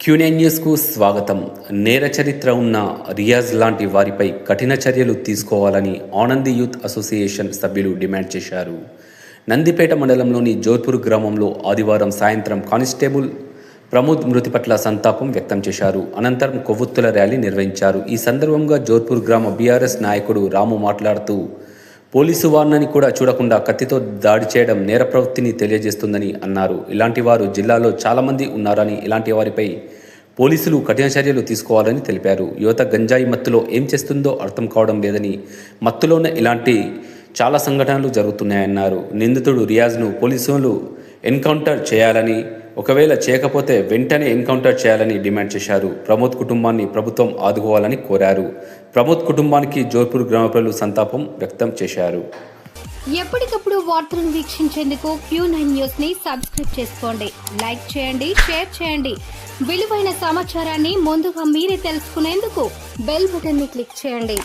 క్యూనే న్యూస్కు స్వాగతం. నేర చరిత్ర ఉన్న రియాజ్ లాంటి వారిపై కఠిన చర్యలు తీసుకోవాలని ఆనంది యూత్ అసోసియేషన్ సభ్యులు డిమాండ్ చేశారు. నందిపేట మండలంలోని జోధ్పూర్ గ్రామంలో ఆదివారం సాయంత్రం కానిస్టేబుల్ ప్రమోద్ మృతి పట్ల సంతాపం వ్యక్తం చేశారు. అనంతరం కొవ్వొత్తుల ర్యాలీ నిర్వహించారు. ఈ సందర్భంగా జోధ్పూర్ గ్రామ బీఆర్ఎస్ నాయకుడు రాము మాట్లాడుతూ పోలీసు వారినని కూడా చూడకుండా కత్తితో దాడి చేయడం నేర ప్రవృత్తిని తెలియజేస్తుందని అన్నారు. ఇలాంటి వారు జిల్లాలో చాలామంది ఉన్నారని ఇలాంటి వారిపై పోలీసులు కఠిన చర్యలు తీసుకోవాలని తెలిపారు. యువత గంజాయి మత్తులో ఏం చేస్తుందో అర్థం కావడం లేదని మత్తులోనే ఇలాంటి చాలా సంఘటనలు జరుగుతున్నాయన్నారు. నిందితుడు రియాజ్ను పోలీసులు ఎన్కౌంటర్ చేయాలని ఒకవేళ చేయకపోతే వెంటనే ఎన్కౌంటర్ చేయాలని డిమాండ్ చేశారు. ప్రమోద్ కుటుంబాన్ని ప్రభుత్వం ఆదుకోవాలని కోరారు. ప్రమోద్ కుటుంబానికి జోధ్పూర్ గ్రామ ప్రజలు సంతాపం వ్యక్తం చేశారు. ఎప్పటికప్పుడు వార్తలను వీక్షించేందుకు క్యూ నైన్ న్యూస్ని సబ్స్క్రైబ్ చేసుకోండి. లైక్ చేయండి షేర్ చేయండి. విలువైన సమాచారాన్ని ముందుగా మీరే తెలుసుకునేందుకు బెల్ బటన్ని క్లిక్ చేయండి.